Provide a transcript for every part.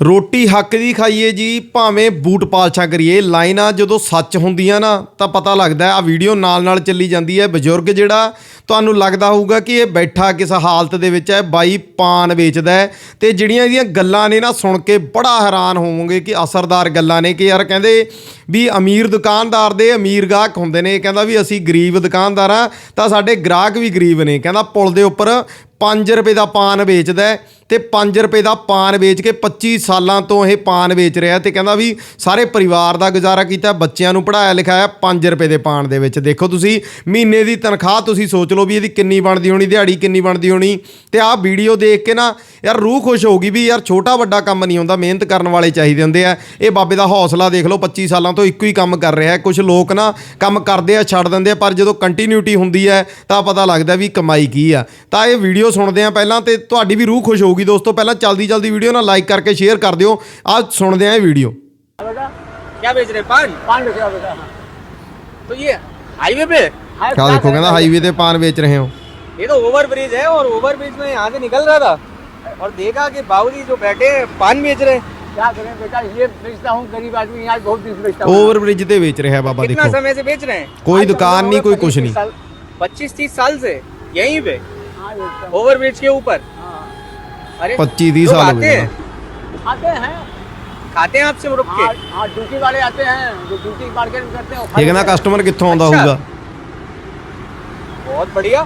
ਰੋਟੀ ਹੱਕ ਦੀ ਖਾਈਏ ਜੀ, ਭਾਵੇਂ ਬੂਟ ਪਾਲਸ਼ਾਂ ਕਰੀਏ, ਲਾਈਨਾਂ ਜਦੋਂ ਸੱਚ ਹੁੰਦੀਆਂ ਨਾ, ਤਾਂ ਪਤਾ ਲੱਗਦਾ ਆ ਵੀਡੀਓ ਨਾਲ ਨਾਲ ਚੱਲੀ ਜਾਂਦੀ ਹੈ। ਬਜ਼ੁਰਗ ਜਿਹੜਾ, ਤੁਹਾਨੂੰ ਲੱਗਦਾ ਹੋਊਗਾ ਕਿ ਇਹ ਬੈਠਾ ਕਿਸ ਹਾਲਤ ਦੇ ਵਿੱਚ ਹੈ, ਬਾਈ ਪਾਨ ਵੇਚਦਾ ਹੈ, ਤੇ ਜਿਹੜੀਆਂ ਇਹਦੀਆਂ ਗੱਲਾਂ ਨੇ ਨਾ, ਸੁਣ ਕੇ ਬੜਾ ਹੈਰਾਨ ਹੋਵੋਗੇ ਕਿ ਅਸਰਦਾਰ ਗੱਲਾਂ ਨੇ, ਕਿ ਯਾਰ ਕਹਿੰਦੇ ਵੀ ਅਮੀਰ ਦੁਕਾਨਦਾਰ ਦੇ ਅਮੀਰ ਗਾਹਕ ਹੁੰਦੇ ਨੇ ਕਹਿੰਦਾ ਵੀ ਅਸੀਂ ਗਰੀਬ ਦੁਕਾਨਦਾਰ ਆ ਤਾਂ ਸਾਡੇ ਗ੍ਰਾਹਕ ਵੀ ਗਰੀਬ ਨੇ, ਕਹਿੰਦਾ ਪੁਲ ਦੇ ਉੱਪਰ 5 ਰੁਪਏ ਦਾ ਪਾਨ ਵੇਚਦਾ ਹੈ ਤੇ 5 ਰੁਪਏ ਦਾ ਪਾਨ ਵੇਚ ਕੇ 25 ਸਾਲਾਂ ਤੋਂ ਇਹ ਪਾਨ ਵੇਚ ਰਿਹਾ ਤੇ ਕਹਿੰਦਾ ਵੀ ਸਾਰੇ ਪਰਿਵਾਰ ਦਾ ਗੁਜ਼ਾਰਾ ਕੀਤਾ, ਬੱਚਿਆਂ ਨੂੰ ਪੜਾਇਆ ਲਿਖਾਇਆ 5 ਰੁਪਏ ਦੇ ਪਾਨ ਦੇ ਵਿੱਚ। ਦੇਖੋ ਤੁਸੀਂ, ਮਹੀਨੇ ਦੀ ਤਨਖਾਹ ਤੁਸੀਂ ਸੋਚ ਲਓ ਵੀ ਇਹਦੀ ਕਿੰਨੀ ਬਣਦੀ ਹੋਣੀ, ਦਿਹਾੜੀ ਕਿੰਨੀ ਬਣਦੀ ਹੋਣੀ। ਤੇ ਆਹ ਵੀਡੀਓ ਦੇਖ ਕੇ ਨਾ, ਯਾਰ ਰੂਹ ਖੁਸ਼ ਹੋਊਗੀ ਵੀ ਯਾਰ ਛੋਟਾ ਵੱਡਾ ਕੰਮ ਨਹੀਂ ਹੁੰਦਾ, ਮਿਹਨਤ ਕਰਨ ਵਾਲੇ ਚਾਹੀਦੇ ਹੁੰਦੇ ਆ। ਇਹ ਬਾਬੇ ਦਾ ਹੌਸਲਾ ਦੇਖ ਲਓ 25 ਸਾਲਾਂ ਤੋਂ ਇੱਕੋ ਹੀ ਕੰਮ ਕਰ ਰਿਹਾ ਹੈ। ਕੁਝ ਲੋਕ ਨਾ ਕੰਮ ਕਰਦੇ ਆ, ਛੱਡ ਦਿੰਦੇ ਆ, ਪਰ ਜਦੋਂ ਕੰਟੀਨਿਊਟੀ ਹੁੰਦੀ ਹੈ, ਤਾਂ ਪਤਾ ਲੱਗਦਾ ਵੀ ਕਮਾਈ ਕੀ ਆ। ਤਾਂ ਇਹ ਵੀਡੀਓ ਸੁਣਦੇ ਆ ਪਹਿਲਾਂ ਤੇ ਤੁਹਾਡੀ ਵੀ ਰੂਹ ਖੁਸ਼ ਹੋਊਗੀ ਦੋਸਤੋ ਪਹਿਲਾਂ ਜਲਦੀ ਜਲਦੀ ਵੀਡੀਓ ਨਾਲ ਲਾਈਕ ਕਰਕੇ ਸ਼ੇਅਰ ਕਰ ਦਿਓ ਆ ਸੁਣਦੇ ਆ ਇਹ ਵੀਡੀਓ बेटा क्या बेच रहे हैं पान पान रुपया बेटा तो ये हाईवे पे हाय, ਆ क्या ਦੇਖੋ ਕਹਿੰਦਾ करें? ਹਾਈਵੇ ਤੇ ਪਾਨ ਵੇਚ ਰਹੇ ਹੋ ये तो ओवर ब्रिज है और ओवर ब्रिज में यहाँ से निकल रहा था और देखा कि बाबूजी जो बैठे हैं, पान बेच रहे हैं। क्या करें बेटा ये बेचता हूँ गरीब आदमी यहाँ बहुत दिन से बेचता हूँ ਓਵਰ ਬ੍ਰਿਜ ਤੇ ਵੇਚ ਰਿਹਾ ਬਾਬਾ कितना ਦੇਖੋ समय से बेच रहे हैं ਕੋਈ ਦੁਕਾਨ ਨਹੀਂ ਕੋਈ ਕੁਛ ਨਹੀਂ पच्चीस तीस साल से यहीं पे हाँ, बेचता हूँ। ओवर ब्रिज के ऊपर पच्चीस तीस साल आते हैं। आते हैं। खाते हैं आपसे रुक के? हाँ, हाँ ड्यूटी वाले आते हैं जो ड्यूटी मार्केट करते हैं ये ना कस्टमर कितों आंदा होगा। बहुत बढ़िया।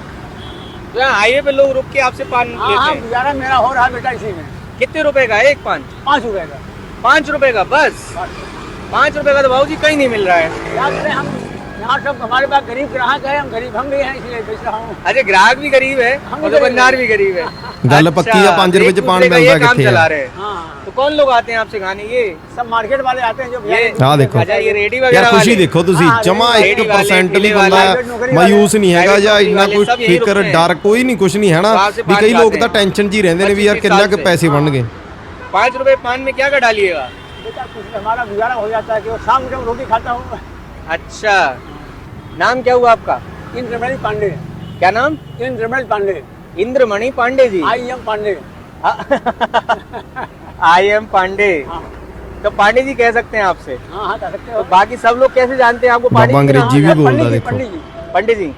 तो हाईवे पे लोग रुक के आपसे पान हाँ, लेते हाँ, हैं गुजारा मेरा हो रहा बेटा इसी में। कितने रुपए का एक पान? पाँच रुपए का। पाँच रुपए का बस? पाँच। रुपए का तो भाव जी कहीं नहीं मिल रहा है। हम यहाँ सब हमारे पास गरीब ग्राहक है हम गरीब हम भी हैं इसलिए बेच रहा हूँ अरे ग्राहक भी गरीब है हम और भी गरीब दुकानदार हैं। भी गरीब है ਗੱਲ ਪੱਕੀ ਆ अच्छा, 5 ਰੁਪਏ ਚ एक ਪਾਨ दूसरे का ਮਿਲਦਾ ये काम ਕਿੱਥੇ चला ਆ रहे हैं हाँ तो कौन लोग आते हैं आपसे खाने ये सब मार्केट वाले आते हैं जो ये ਆਹ ਦੇਖੋ अच्छा ये रेडी ਯਾਰ वगैरह ਖੁਸ਼ੀ वाले ਦੇਖੋ ਤੁਸੀਂ ਹਾਂ, ਜਮਾ ਰੇਹੜੀ ਵਾਲੇ, 1% ਵੀ ਠੇਲੇ ਬੰਦਾ ਵਾਲੇ, ਨੌਕਰੀ ਵਾਲੇ, ਮਾਯੂਸ ਨਹੀਂ ਹੈਗਾ ਜਾਂ ਪ੍ਰਾਈਵੇਟ ਇੰਨਾ ਵਾਲੇ ਕੋਈ ਸਭ ਯਹੀ ਫਿਕਰ ਰੁਕਤੇ ਡਰ ਕੋਈ ਨਹੀਂ ਕੁਝ ਨਹੀਂ ਹੈ ਨਾ ਬਾਹਰ ਸੇ ਵੀ ਪਾਨ ਕਈ ਲੋਕ ਖਾਤੇ ਤਾਂ हैं। ਟੈਨਸ਼ਨ 'ਚ ਹੀ ਰਹਿੰਦੇ ਨੇ ਵੀ ਯਾਰ 25 ਕਿੰਨਾ ਸਾਲ ਕੁ से। ਪੈਸੇ ਬਣਨਗੇ पाँच रुपए पान में क्या कर डालिएगा बेटा कुछ हमारा गुजारा हो जाता है कि वो शाम को रोटी खाता हूँ अच्छा नाम क्या हुआ आपका? इंद्रमणि पांडे। क्या नाम? Indramani Pandey. Indramani Pandey ji. I M Pandey. I M Pandey. हाँ। तो पांडे जी कह सकते हैं आपसे। हाँ हाँ तो बाकी सब लोग कैसे जानते हैं आपको पांडे जी? के अंग्रेज़ी भी बोलता पंडित जी देखो। पंडित जी। पंडित जी।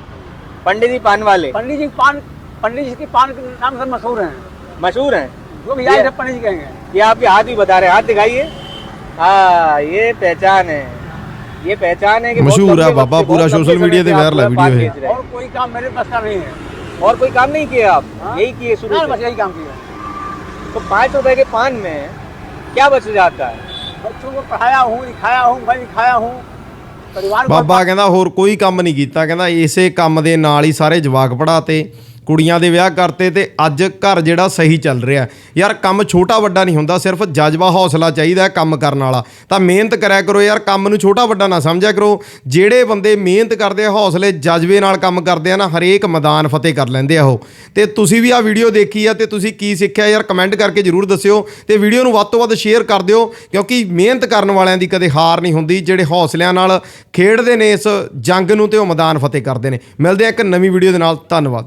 पंडित जी पान वाले। पंडित जी पान पंडित जी के पान के नाम से मशहूर हैं। मशहूर हैं? जो भी आए सब पंडित जी कहेंगे। ये आपके हाथ भी बता रहे हैं। हाथ दिखाइए। हाँ ये पहचान है। ये पहचान है कि बहुत मशहूर है लंबे बाबा, वक्त से, पूरा बहुत लंबे सोशल समय मीडिया से पे आप वायरल है पूरा पान वीडियो है। बेच रहे हैं। और कोई काम मेरे पास का नहीं है और कोई काम नहीं किया आप हाँ? यही किए शुरू ना से बस यही काम किया तो पाँच रुपए के पान में क्या बच जाता है बच्चों को पढ़ाया हूँ लिखाया हूँ भाई लिखाया हूँ परिवार को ਬਾਬਾ ਕਹਿੰਦਾ ਹੋਰ ਕੋਈ ਕੰਮ ਨਹੀਂ ਕੀਤਾ ਕਹਿੰਦਾ ਇਸੇ ਕੰਮ ਦੇ ਨਾਲ ਹੀ ਸਾਰੇ ਜਵਾਕ ਪੜਾਤੇ ਕੁੜੀਆਂ ਦੇ ਵਿਆਹ ਕਰਤੇ ਤੇ ਅੱਜ ਘਰ ਜਿਹੜਾ ਸਹੀ ਚੱਲ ਰਿਹਾ। ਯਾਰ, ਕੰਮ ਛੋਟਾ ਵੱਡਾ ਨਹੀਂ ਹੁੰਦਾ, ਸਿਰਫ ਜਜ਼ਬਾ ਹੌਸਲਾ ਚਾਹੀਦਾ ਕੰਮ ਕਰਨ ਵਾਲਾ। ਤਾਂ ਮਿਹਨਤ ਕਰਿਆ ਕਰੋ ਯਾਰ, ਕੰਮ ਨੂੰ ਛੋਟਾ ਵੱਡਾ ਨਾ ਸਮਝਿਆ ਕਰੋ। ਜਿਹੜੇ ਬੰਦੇ ਮਿਹਨਤ ਕਰਦੇ ਆ, ਹੌਸਲੇ ਜਜ਼ਬੇ ਨਾਲ ਕੰਮ ਕਰਦੇ ਆ ਨਾ, ਹਰੇਕ ਮੈਦਾਨ ਫਤਿਹ ਕਰ ਲੈਂਦੇ ਆ ਉਹ। ਤੇ ਤੁਸੀਂ ਵੀ ਆ ਵੀਡੀਓ ਦੇਖੀ ਆ ਤੇ ਤੁਸੀਂ ਕੀ ਸਿੱਖਿਆ ਯਾਰ, ਕਮੈਂਟ ਕਰਕੇ ਜਰੂਰ ਦੱਸਿਓ ਤੇ ਵੀਡੀਓ ਨੂੰ ਵੱਧ ਤੋਂ ਵੱਧ ਸ਼ੇਅਰ ਕਰ ਦਿਓ, ਕਿਉਂਕਿ ਮਿਹਨਤ ਕਰਨ ਵਾਲਿਆਂ ਦੀ ਕਦੇ ਹਾਰ ਨਹੀਂ ਹੁੰਦੀ, ਜਿਹੜੇ ਹੌਸਲਿਆਂ ਨਾਲ ਖੇਡਦੇ ਨੇ ਇਸ ਜੰਗ ਨੂੰ ਤੇ ਉਹ ਮੈਦਾਨ ਫਤਿਹ ਕਰਦੇ ਨੇ। ਮਿਲਦੇ ਆ ਇੱਕ ਨਵੀਂ ਵੀਡੀਓ ਦੇ ਨਾਲ, ਧੰਨਵਾਦ।